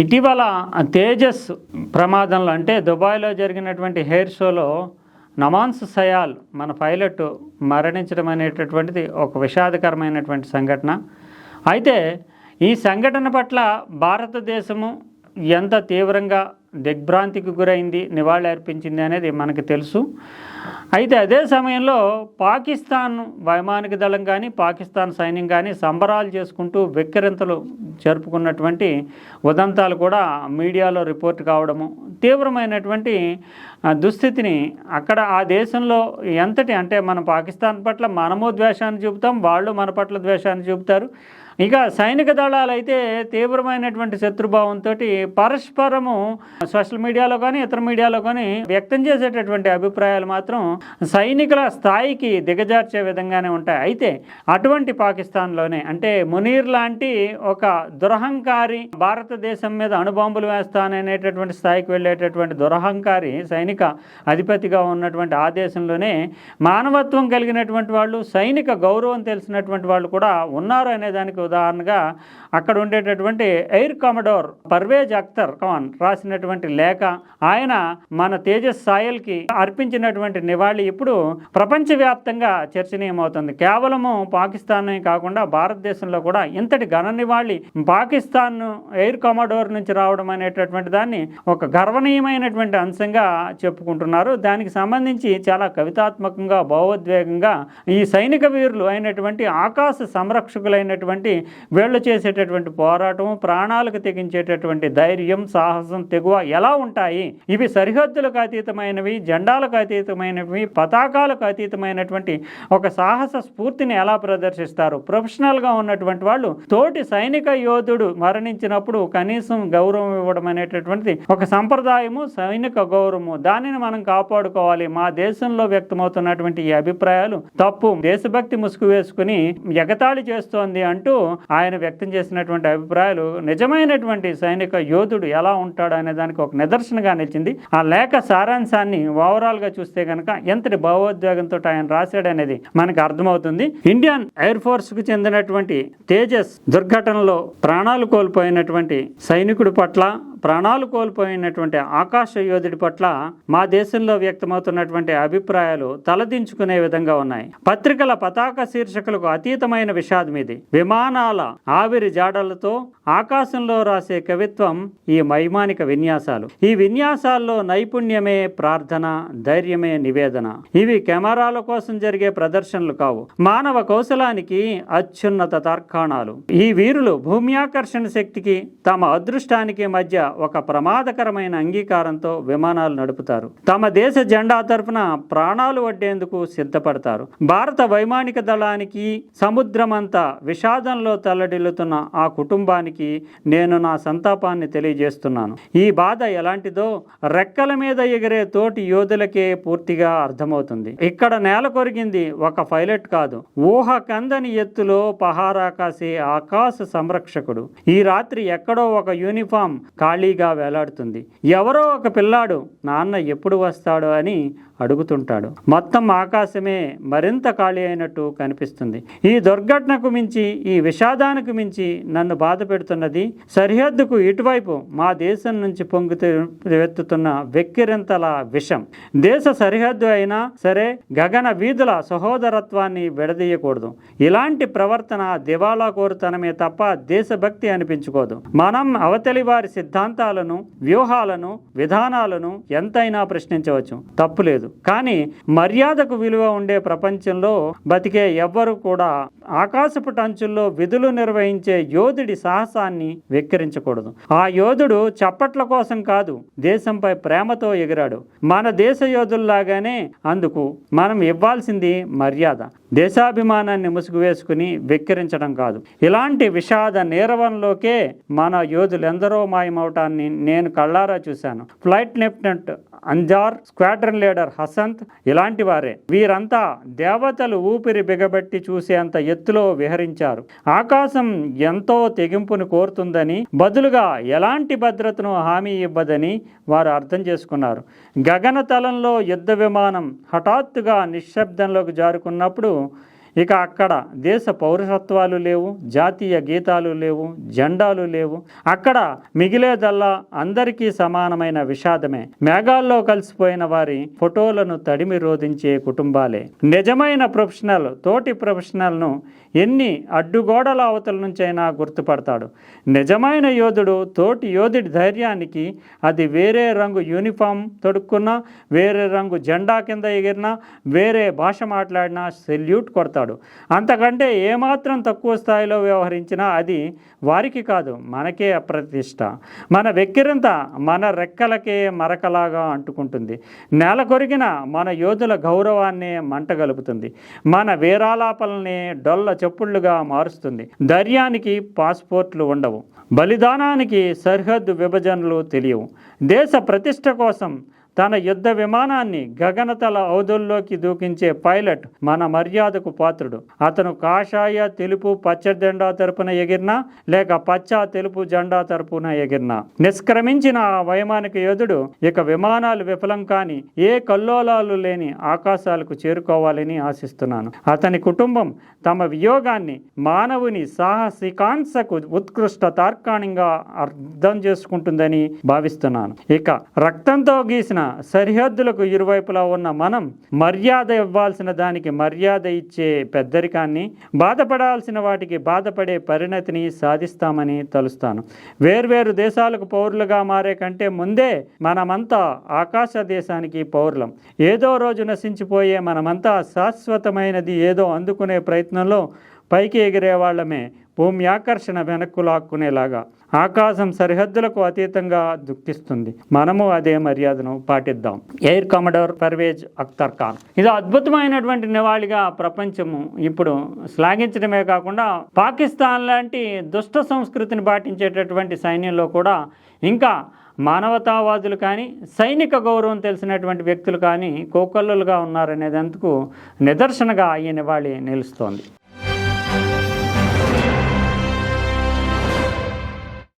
ఇటీవల తేజస్ ప్రమాదంలో అంటే దుబాయ్లో జరిగినటువంటి హెయిర్ షోలో నమాన్స్ సయాల్ మన పైలట్ మరణించడం అనేటటువంటిది ఒక విషాదకరమైనటువంటి సంఘటన. అయితే ఈ సంఘటన పట్ల భారతదేశము ఎంత తీవ్రంగా దిగ్భ్రాంతికి గురైంది నివాళి అర్పించింది అనేది మనకు తెలుసు. అయితే అదే సమయంలో పాకిస్తాన్ వైమానిక దళం కానీ పాకిస్తాన్ సైన్యం కానీ సంబరాలు చేసుకుంటూ వెక్కిరింతలు జరుపుకున్నటువంటి ఉదంతాలు కూడా మీడియాలో రిపోర్ట్ కావడము తీవ్రమైనటువంటి దుస్థితిని అక్కడ ఆ దేశంలో ఎంతటి అంటే మన పాకిస్తాన్ పట్ల మనము ద్వేషాన్ని చూపుతాం వాళ్ళు మన పట్ల ద్వేషాన్ని చూపుతారు. ఇక సైనిక దళాలు అయితే తీవ్రమైనటువంటి శత్రుభావంతో పరస్పరము సోషల్ మీడియాలో కానీ ఇతర మీడియాలో కానీ వ్యక్తం చేసేటటువంటి అభిప్రాయాలు మాత్రం సైనికుల స్థాయికి దిగజార్చే విధంగానే ఉంటాయి. అయితే అటువంటి పాకిస్తాన్లోనే అంటే మునీర్ లాంటి ఒక దురహంకారి భారతదేశం మీద అణుబాంబులు వేస్తాననేటటువంటి స్థాయికి వెళ్ళేటటువంటి దురహంకారి సైనిక అధిపతిగా ఉన్నటువంటి ఆ దేశంలోనే మానవత్వం కలిగినటువంటి వాళ్ళు సైనిక గౌరవం తెలిసినటువంటి వాళ్ళు కూడా ఉన్నారు అనే దానికి ఉదాహరణగా అక్కడ ఉండేటటువంటి ఎయిర్ కమడోర్ పర్వేజ్ అఖ్తర్ ఖాన్ రాసినటువంటి లేఖ ఆయన మన తేజస్ సాయల్కి అర్పించినటువంటి నివాళి ఇప్పుడు ప్రపంచవ్యాప్తంగా చర్చనీయమవుతుంది. కేవలము పాకిస్తాన్ కాకుండా భారతదేశంలో కూడా ఇంతటి ఘన నివాళి పాకిస్తాన్ ఎయిర్ కమడోర్ నుంచి రావడం అనేటటువంటి దాన్ని ఒక గర్వనీయమైనటువంటి అంశంగా చెప్పుకుంటున్నారు. దానికి సంబంధించి చాలా కవితాత్మకంగా భావోద్వేగంగా ఈ సైనిక వీరులు అయినటువంటి ఆకాశ సంరక్షకులైనటువంటి వీళ్ళు చేసేటటువంటి పోరాటం ప్రాణాలకు తెగించేటటువంటి ధైర్యం సాహసం తెగువ ఎలా ఉంటాయి? ఇవి సరిహద్దులకు అతీతమైనవి జెండాలకు అతీతమైనవి పతాకాలకు అతీతమైనటువంటి ఒక సాహస స్ఫూర్తిని ఎలా ప్రదర్శిస్తారు? ప్రొఫెషనల్గా ఉన్నటువంటి వాళ్ళు తోటి సైనిక యోధుడు మరణించినప్పుడు కనీసం గౌరవం ఇవ్వడం అనేటటువంటిది ఒక సంప్రదాయము సైనిక గౌరవము. దానిని మనం కాపాడుకోవాలి. మా దేశంలో వ్యక్తమవుతున్నటువంటి ఈ అభిప్రాయాలు తప్పు. దేశభక్తి ముసుగు వేసుకుని ఎగతాళి చేస్తోంది అంటూ ఆయన వ్యక్తం చేసినటువంటి అభిప్రాయాలు నిజమైనటువంటి సైనిక యోధుడు ఎలా ఉంటాడు అనే దానికి ఒక నిదర్శనగా నిలిచింది. ఆ లేఖ సారాంశాన్ని ఓవరాల్గా చూస్తే కనుక ఎంతటి భావోద్వేగంతో ఆయన రాశాడనేది మనకు అర్థమవుతుంది. ఇండియన్ ఎయిర్ ఫోర్స్కు చెందినటువంటి తేజస్ దుర్ఘటనలో ప్రాణాలు కోల్పోయినటువంటి సైనికుడి పట్ల ప్రాణాలు కోల్పోయినటువంటి ఆకాశ యోధుడి పట్ల మా దేశంలో వ్యక్తమవుతున్నటువంటి అభిప్రాయాలు తలదించుకునే విధంగా ఉన్నాయి. పత్రికల పతాక శీర్షికలకు అతీతమైన విషాదం ఇది. విమానాల ఆవిరి జాడలతో ఆకాశంలో రాసే కవిత్వం ఈ మైమానిక విన్యాసాలు. ఈ విన్యాసాల్లో నైపుణ్యమే ప్రార్థన ధైర్యమే నివేదన. ఇవి కెమెరాల కోసం జరిగే ప్రదర్శనలు కావు. మానవ కౌశలానికి అత్యున్నత తార్కాణాలు. ఈ వీరులు భూమ్యాకర్షణ శక్తికి తమ అదృష్టానికి మధ్య ఒక ప్రమాదకరమైన అంగీకారంతో విమానాలు నడుపుతారు. తమ దేశ జెండా తరపున ప్రాణాలు వడ్డేందుకు సిద్ధపడతారు. భారత వైమానిక దళానికి సముద్రమంతా విషాదంలో తల్లడిల్లుతున్న ఆ కుటుంబానికి నేను నా సంతాపాన్ని తెలియజేస్తున్నాను. ఈ బాధ ఎలాంటిదో రెక్కల మీద ఎగిరే తోటి యోధులకే పూర్తిగా అర్థమవుతుంది. ఇక్కడ నేల కొరిగింది ఒక పైలట్ కాదు. ఊహ కందని ఎత్తులో పహారా కాసే ఆకాశ సంరక్షకుడు. ఈ రాత్రి ఎక్కడో ఒక యూనిఫామ్ ఖాళీగా వేలాడుతుంది. ఎవరో ఒక పిల్లాడు నాన్న ఎప్పుడు వస్తాడో? అని అడుగుతుంటాడు. మొత్తం ఆకాశమే మరింత ఖాళీ అయినట్టు కనిపిస్తుంది. ఈ దుర్ఘటనకు మించి ఈ విషాదానికి మించి నన్ను బాధ పెడుతున్నది సరిహద్దుకు ఇటువైపు మా దేశం నుంచి పొంగుతూ వెత్తుతున్న వెక్కిరింతల విషం. దేశ సరిహద్దు అయినా సరే గగన వీధుల సహోదరత్వాన్ని విడదీయకూడదు. ఇలాంటి ప్రవర్తన దివాలా కోరుతనమే తప్ప దేశభక్తి అనిపించుకోదు. మనం అవతలి వారి సిద్ధాంతం సిద్ధాంతాలను వ్యూహాలను విధానాలను ఎంతైనా ప్రశ్నించవచ్చు. తప్పులేదు కానీ మర్యాదకు విలువ ఉండే ప్రపంచంలో బతికే ఎవ్వరు కూడా ఆకాశపు టంచుల్లో విధులు నిర్వహించే యోధుడి సాహసాన్ని వెక్కిరించకూడదు. ఆ యోధుడు చప్పట్ల కోసం కాదు దేశంపై ప్రేమతో ఎగిరాడు. మన దేశ యోధుల్లాగానే అందుకు మనం ఇవ్వాల్సింది మర్యాద. దేశాభిమానాన్ని ముసుగు వేసుకుని వెక్కిరించడం కాదు. ఇలాంటి విషాద నీరవంలోకే మన యోధులెందరో మాయమవటం మాయమవటాన్ని నేను కళ్ళారా చూశాను. Flight lieutenant Anjar squadron leader Hasanth ఇలాంటి వారే. వీరంతా దేవతలు ఊపిరి బిగబెట్టి చూసేంత ఎత్తులో విహరించారు. ఆకాశం ఎంతో తెగింపును కోరుతుందని బదులుగా ఎలాంటి భద్రతను హామీ ఇవ్వదని వారు అర్థం చేసుకున్నారు. గగనతలంలో యుద్ధ విమానం హఠాత్తుగా నిశ్శబ్దంలోకి జారుకున్నప్పుడు ఇక అక్కడ దేశ పౌరసత్వాలు లేవు జాతీయ గీతాలు లేవు జెండాలు లేవు. అక్కడ మిగిలేదల్లా అందరికీ సమానమైన విషాదమే. మేఘాల్లో కలిసిపోయిన వారి ఫోటోలను తడిమి రోధించే కుటుంబాలే. నిజమైన ప్రొఫెషనల్ తోటి ప్రొఫెషనల్ను ఎన్ని అడ్డుగోడల అవతల నుంచైనా గుర్తుపడతాడు. నిజమైన యోధుడు తోటి యోధుడి ధైర్యానికి అది వేరే రంగు యూనిఫామ్ తొడుక్కున్నా వేరే రంగు జెండా కింద ఎగిరినా వేరే భాష మాట్లాడినా సెల్యూట్ కొడతాడు. అంతకంటే ఏమాత్రం తక్కువ స్థాయిలో వ్యవహరించినా అది వారికి కాదు మనకే అప్రతిష్ట. మన వెక్కిరంత మన రెక్కలకే మరకలాగా అంటుకుంటుంది. నేల కొరిగిన మన యోధుల గౌరవాన్నే మంటగలుపుతుంది మన వీరాలాపల్ని డొల్ల చెప్పుళ్ళుగా మారుస్తుంది. ధైర్యానికి పాస్పోర్ట్లు ఉండవు. బలిదానానికి సరిహద్దు విభజనలు తెలియవు. దేశ ప్రతిష్ట కోసం తన యుద్ధ విమానాన్ని గగనతల ఔదుల్లోకి దూకించే పైలట్ మన మర్యాదకు పాత్రుడు. అతను కాషాయ తెలుపు పచ్చ జెండా తరపున ఎగిరినా లేక పచ్చ తెలుపు జెండా తరపున ఎగిరినా. నిష్క్రమించిన ఆ వైమానిక యోధుడు ఇక విమానాలు విఫలం కాని ఏ కల్లోలాలు లేని ఆకాశాలకు చేరుకోవాలని ఆశిస్తున్నాను. అతని కుటుంబం తమ వియోగాన్ని మానవుని సాహసికాంక్షకు ఉత్కృష్ట తార్కాణంగా అర్థం చేసుకుంటుందని భావిస్తున్నాను. ఇక రక్తంతో గీసిన సరిహద్దులకు ఇరువైపులా ఉన్న మనం మర్యాద ఇవ్వాల్సిన దానికి మర్యాద ఇచ్చే పెద్దరికాన్ని బాధపడాల్సిన వాటికి బాధపడే పరిణతిని సాధిస్తామని తలుస్తాను. వేర్వేరు దేశాలకు పౌరులుగా మారే కంటే ముందే మనమంతా ఆకాశ దేశానికి పౌరులం. ఏదో రోజు నశించిపోయే మనమంతా శాశ్వతమైనది ఏదో అందుకునే ప్రయత్నంలో పైకి ఎగిరే వాళ్ళమే. భూమి ఆకర్షణ వెనక్కు లాక్కునేలాగా ఆకాశం సరిహద్దులకు అతీతంగా దుఃఖిస్తుంది. మనము అదే మర్యాదను పాటిద్దాం. Air commodore Parvez Akhtar Khan. ఇది అద్భుతమైనటువంటి నివాళిగా ప్రపంచము ఇప్పుడు శ్లాఘించడమే కాకుండా పాకిస్తాన్ లాంటి దుష్ట సంస్కృతిని పాటించేటటువంటి సైన్యంలో కూడా ఇంకా మానవతావాదులు కానీ సైనిక గౌరవం తెలిసినటువంటి వ్యక్తులు కానీ కోకల్లులుగా ఉన్నారనేదందుకు నిదర్శనగా ఈ నివాళి నిలుస్తోంది.